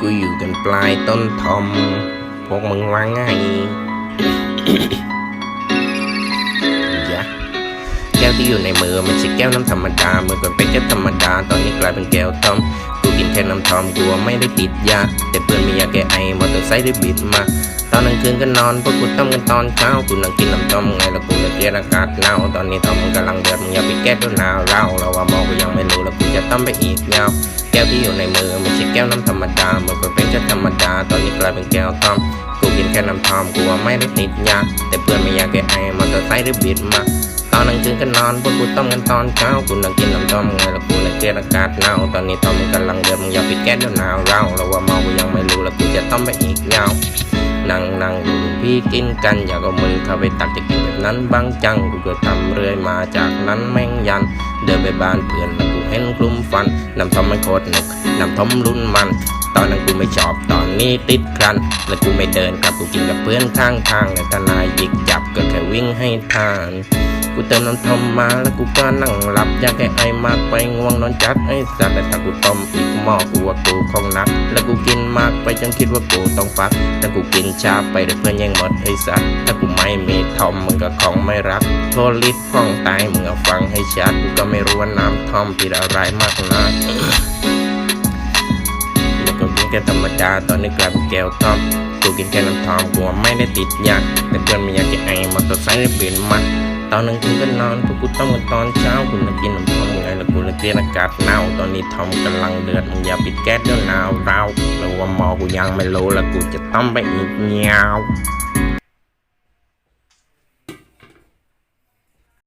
กูอยู่กันปลายต้นทอม พวกมึงว่าไงยะแก้วที่อยู่ในมือไม่ใช่แก้วน้ำธรรมดาเมื่อก่อนเป็นแก้วธรรมดา ตอนนี้กลายเป็นแก้วทอม กูกินแค่น้ำทอมกลัวไม่ได้ติดยา แต่เพื่อนมียาแก้ไอมอเตอร์ไซค์ได้บิดมา ตอนกลางคืนก็นอนพวกกูต้มกันตอนเช้ากูนั่งกินน้ำทอมไงแล้วกูเลยเกลียดอากาศหนาวตอนนี้ทอมมันกำลังเดือดมึงอย่าไปแก้ด้วยหนาวเราเราว่ามองกูยังไม่รู้แล้วกูจะต้มไปอีกยาวแก้วที่อยู่ในมือไม่ใช่แก้วน้ำธรรมดาเมื่อก่อนเป็นแก้วธรรมดาตอนนี้กลายเป็นแก้วทอมกูกินแค่น้ำทอมกูว่าไม่ได้ติดยาแต่เพื่อนไม่อยากแก้ไอมอเตอร์ไซค์ได้บิดมาตอนกลางคืนก็นอนพวกกูต้มกันตอนเช้ากูนั่งกินน้ำต้มไงแล้วกูเลยเกลียดอากาศหนาวตอนนี้ทอมมันกำลังเดือดมึงอย่าไปแก้ด้วยหนาวเราเราว่าเมากูยังไม่รู้แล้วกูจะต้มไปอีกยาว นั่งนั่งดูพี่กินกันอยากเอามือเข้าไปตักจะกินแบบนั้นบางจังกูก็ทำเรื่อยมาจากนั้นแม่งยัน เดินไปบ้านเพื่อนแล้วกูเห็นกลุ่มฟันนำทอมไม่โคตรหนุกนำทอมรุ่นมัน ตอนนั้นกูไม่ชอบตอนนี้ติดครัน แล้วกูไม่เดินกลับกูกินกับเพื่อนข้างทางแต่ทนายหยิกจับก็แค่วิ่งให้ทานกูเติมน้ำทอมมาแล้วกูก็นั่งหลับอยากแก้ไอมากไปง่วงนอนจัดไอ้สัตว์แต่ถ้ากูต้มอีกหม้อกูว่ากูคงนัก แล้วกูกิน มากไปจนคิดว่ากูต้องฟักแต่กูกินชาไปแต่เพื่อนแย่งหมดไอ้สัตว์ถ้ากูไม่มีทอมมึงก็ของไม่รัก โทรลิฟต์ห้องตายมึงเอาฟังให้ชัดกูก็ไม่รู้ว่าน้ำทอมผิดอะไรมากนะแล้วก็กินแค่ธรรมดาตอนนี้กลายเป็นแก้วทอมกูกินแค่น้ำทอมกูไม่ได้ติดยาแต่เพื่อนม่อยากจะไอมอเตอร์ไซค์เปลี่ยนมาตอนนั้นกูก็นอนพวกกูต้องกันตอนเช้ากูมากินน้ำทอมไงแล้วกูเลยเกลียด តោនឹងគឺកណ្ណោនពុគុតំកន្តនចៅគុណទីនំធំងៃលគុណទីនកាត់ណៅតនេះធំកម្លាំងលឿនយ៉ាពីកែតណៅរៅលវមកយ៉ាងមេឡូលគុចតំបិញញាវ